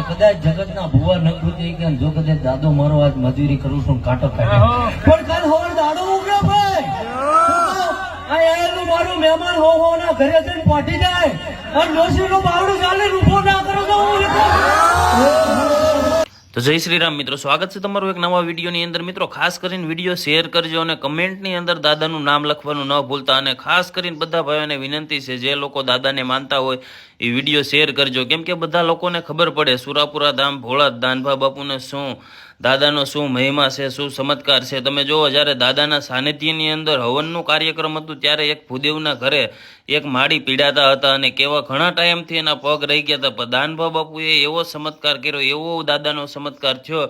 કે કદાચ જગતના ભુવા નકૃતિ કે જો કદાચ દાદો મારો આજ મજૂરી કરું છું ને કાંટો કાઢે. પણ કાલ હવાર દાડો ઉગ્યો ભાઈ. આ મારું મહેમાન હો હો ના ઘરે જઈને પહોંચી જાય. અને ડોશીનું બાવડું ચાલે ને ના જય શ્રી રામ મિત્રો, સ્વાગત છે તમારું એક નવા વિડીયોની અંદર. મિત્રો, ખાસ કરીને વીડિયો શેર કરજો અને કમેન્ટની અંદર દાદાનું નામ લખવાનું ન ભૂલતા અને ખાસ કરીને બધા ભાઈઓને વિનંતી છે, જે લોકો દાદાને માનતા હોય એ વીડિયો શેર કરજો. કેમ કે બધા લોકોને ખબર પડે, સુરાપુરા ધામ, ભોળા દાનભા બાપુને શું દાદાનો શું મહિમા છે, શું ચમત્કાર છે? તમે જુઓ, જ્યારે દાદાના સાનિધ્યની અંદર હવનનું કાર્યક્રમ હતું, ત્યારે એક ભૂદેવના ઘરે એક માળી પીડાતા હતા અને કેવા ઘણા ટાઈમથી એના પગ રહી ગયા હતા. પણ દાનભા બાપુએ એવો ચમત્કાર કર્યો, એવો દાદાનો ચમત્કાર થયો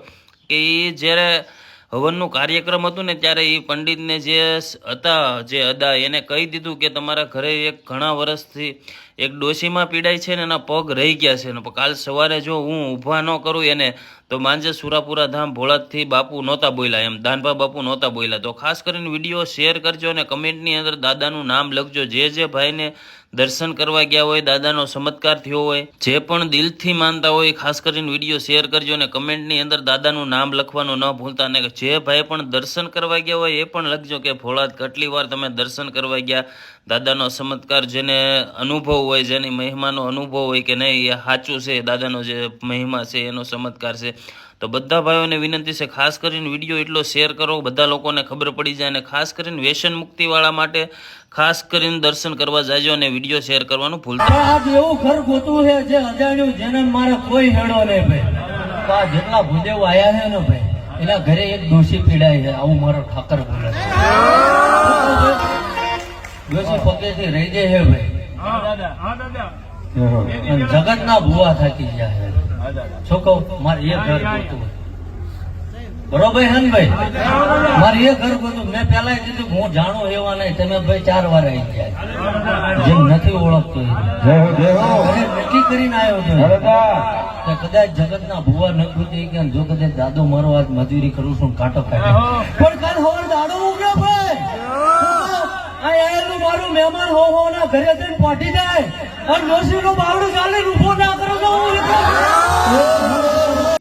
કે એ જ્યારે હવનનું કાર્યક્રમ હતું ને, ત્યારે એ પંડિતને જે હતા, જે અદા, એને કહી દીધું કે તમારા ઘરે એક ઘણા વર્ષથી એક ડોશીમાં પીડાય છે ને એના પગ રહી ગયા છે. ને કાલ સવારે જો હું ઊભા ન કરું એને, તો માંજે સુરાપુરા ધામ ભોળાથી બાપુ નહોતા બોલ્યા. એમ દાનભા બાપુ નહોતા બોલ્યા. તો ખાસ કરીને વીડિયો શેર કરજો અને કમેન્ટની અંદર દાદાનું નામ લખજો. જે જે ભાઈને દર્શન કરવા ગયા હોય, દાદાનો ચમત્કાર થયો હોય, જે પણ દિલથી માનતા હોય, ખાસ કરીને વીડિયો શેર કરજો અને કમેન્ટની અંદર દાદાનું નામ લખવાનું ન ભૂલતા. અને જે ભાઈ પણ દર્શન કરવા ગયા હોય, એ પણ લખજો કે ભોળાત, કેટલી વાર તમે દર્શન કરવા ગયા, દાદાનો ચમત્કાર જેને અનુભવ હોય જેની મહિમાનો અનુભવ હોય કે નહીં એ સાચું છે દાદાનો જે મહિમા છે એનો ચમત્કાર છે. તો બધા ભાઈઓને વિનંતી છે ખાસ કરીને વીડિયો એટલો શેર કરો બધા લોકોને ખબર પડી જાય અને ખાસ કરીને વ્યસન મુક્તિવાળા માટે ખાસ કરીને દર્શન કરવા જાજો અને વીડિયો શેર કરવાનું ભૂલતા આજ એવું ઘર ગોતું છે જે અજાણ્યું જેને મારે કોઈ હેડો નહીં ભાઈ. આ જેટલા ભૂદેવ આવ્યા છે ને ભાઈ એના ઘરે એક દોષી પીડાય છે આવું મારો ઠાકર બોલે છે. દોષી પગેથી રહી જાય છે ભાઈ. અને જગતના ભૂવા થાકી ગયા છે. શું મારે એ ઘર ગોતું બરોબર હે ને ભાઈ મારે એ ઘર ગોતું મેં પેલા કીધું હું જાણું એવા નહીં. તમે ભાઈ ચાર વાર આવી ગયા. જેમ નથી ઓળખતો નક્કી કરીને આવ્યો છું કે કદાચ જગતના ભુવા ન કૃતિ કે જો કદાચ દાદો મારો આજ મજૂરી કરું છું ને કાંટો કાઢે. પણ કાલ મારું મહેમાન હો હો ના ઘરે જઈને પહોંચી જાય. અને ડોશીનું બાવડું ચાલે ઊભો ના કરો તો